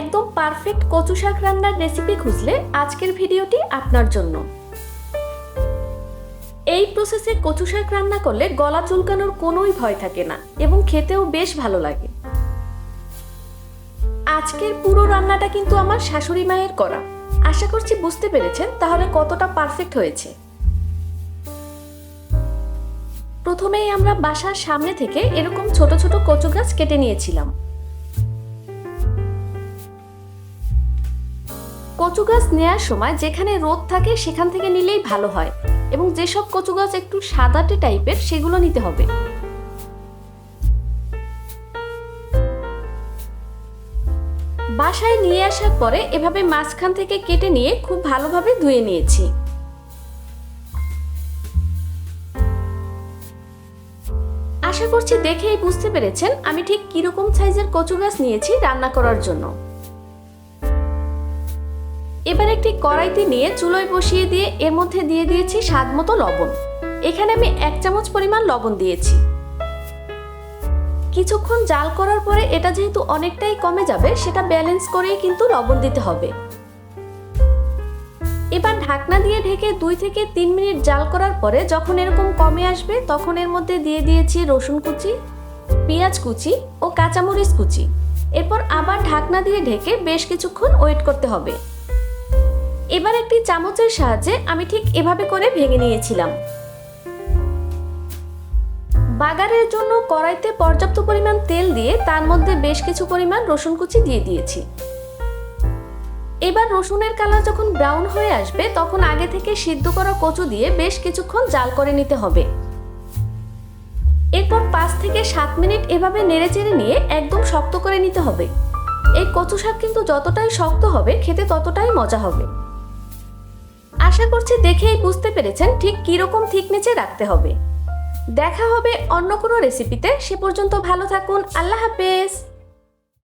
একদম পারফেক্ট কচু শাক রান্নার রেসিপি খুঁজলে আজকের ভিডিওটি আপনার জন্য। এই প্রসেসে কচু শাক রান্না করলে গলা চুলকানোর কোনোই ভয় থাকে না এবং খেতেও বেশ ভালো লাগে। আজকের পুরো রান্নাটা কিন্তু আমার শাশুড়ি মায়ের করা। আশা করছি বুঝতে পেরেছেন তাহলে কতটা পারফেক্ট হয়েছে। প্রথমেই আমরা বাসার সামনে থেকে এরকম ছোট ছোট কচু গাছ কেটে নিয়েছিলাম। কচু গাছ নেয়ার সময় যেখানে রোদ থাকে সেখান থেকে নিলেই ভালো হয় এবং যেসব কচু গাছ একটু সাদাটে টাইপের, সেগুলো নিতে হবে। বাসায় নিয়ে আসার পরে এভাবে মাঝখান থেকে কেটে নিয়ে খুব ভালোভাবে ধুয়ে নিয়েছি। আশা করছি দেখেই বুঝতে পেরেছেন আমি ঠিক কীরকম সাইজের কচু গাছ নিয়েছি রান্না করার জন্য। এবার একটি কড়াইতে নিয়ে চুলোয় বসিয়ে দিয়ে এর মধ্যে দিয়ে দিয়েছি স্বাদ মতো লবণ। এখানে আমি এক চামচ পরিমাণ লবণ দিয়েছি। কিছুক্ষণ জাল করার পরে এটা যেহেতু অনেকটাই কমে যাবে, সেটা ব্যালেন্স করেই কিন্তু লবণ দিতে হবে। এবার ঢাকনা দিয়ে ঢেকে দুই থেকে তিন মিনিট জাল করার পরে যখন এরকম কমে আসবে, তখন এর মধ্যে দিয়ে দিয়েছি রসুন কুচি, পেঁয়াজ কুচি ও কাঁচামরিচ কুচি। এরপর আবার ঢাকনা দিয়ে ঢেকে বেশ কিছুক্ষণ ওয়েট করতে হবে। এবার একটি চামচের সাহায্যে আমি ঠিক এভাবে করে ভেঙে নিয়েছিলাম। বাগারের জন্য কড়াইতে পর্যাপ্ত পরিমাণ তেল দিয়ে তার মধ্যে বেশ কিছু পরিমাণ রসুন কুচি দিয়ে দিয়েছি। এবার রসুনের কালার যখন ব্রাউন হয়ে আসবে, তখন আগে থেকে সিদ্ধ করা কচু দিয়ে বেশ কিছুক্ষণ জাল করে নিতে হবে। এরপর পাঁচ থেকে সাত মিনিট এভাবে নেড়েচেড়ে নিয়ে একদম শক্ত করে নিতে হবে। এই কচু শাক কিন্তু যতটাই শক্ত হবে, খেতে ততটাই মজা হবে। আশা করছি দেখেই বুঝতে পেরেছেন ঠিক কীরকম থিকনেচে রাখতে হবে। দেখা হবে অন্য কোনো রেসিপিতে সে পর্যন্ত ভালো থাকুন। আল্লাহ হাফেজ।